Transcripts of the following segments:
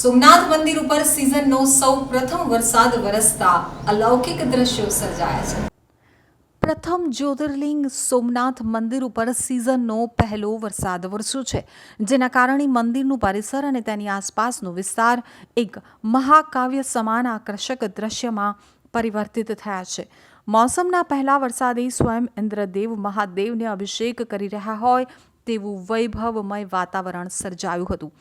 સોમનાથ મંદિર ઉપર સિઝનનો સૌ પ્રથમ વરસાદ વરસતા અલૌકિક દ્રશ્યો સર્જાયા છે. પ્રથમ જ્યોતિર્લિંગ સોમનાથ મંદિર ઉપર સિઝનનો પહેલો વરસાદ વરસ્યો છે, જેના કારણે મંદિરનું પરિસર અને તેની આસપાસનો વિસ્તાર એક મહાકાવ્ય સમાન આકર્ષક દ્રશ્યમાં પરિવર્તિત થયા છે. મોસમના પહેલા વરસાદે સ્વયં ઇન્દ્રદેવ મહાદેવને અભિષેક કરી રહ્યા હોય તેવું વૈભવમય વાતાવરણ સર્જાયું હતું.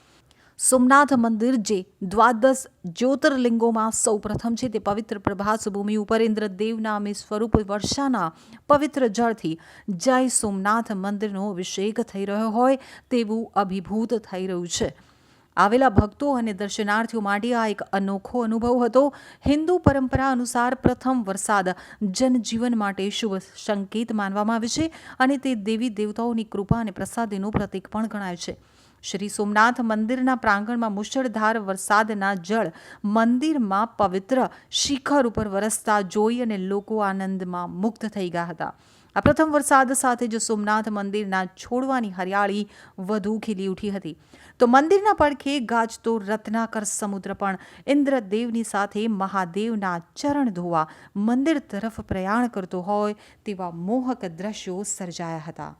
સોમનાથ મંદિર જે દ્વાદશ જ્યોતિર્લિંગોમાં સૌપ્રથમ છે તે પવિત્ર પ્રભાસભૂમિ ઉપર ઇન્દ્રદેવના અમે સ્વરૂપ વર્ષાના પવિત્ર જળથી જય સોમનાથ મંદિરનો અભિષેક થઈ રહ્યો હોય તેવું અભિભૂત થઈ રહ્યું છે. આવેલા ભક્તો અને દર્શનાર્થીઓ માટે આ એક અનોખો અનુભવ હતો. હિન્દુ પરંપરા અનુસાર પ્રથમ વરસાદ જનજીવન માટે શુભ સંકેત માનવામાં આવે છે અને તે દેવી દેવતાઓની કૃપા અને પ્રસાદીનું પ્રતીક પણ ગણાય છે. શ્રી સોમનાથ મંદિરના પ્રાંગણમાં મુશળધાર વરસાદના જળ મંદિરમાં પવિત્ર શિખર ઉપર વરસતા જોઈ અને લોકો આનંદમાં મુક્ત થઈ ગયા હતા. આ પ્રથમ વરસાદ સાથે જ સોમનાથ મંદિરના છોડવાની હરિયાળી વધુ ખીલી ઉઠી હતી, તો મંદિરના પડખે ગાજતો રત્નાકર સમુદ્ર પણ ઇન્દ્રદેવની સાથે મહાદેવના ચરણ ધોવા મંદિર તરફ પ્રયાણ કરતો હોય તેવા મોહક દ્રશ્યો સર્જાયા હતા.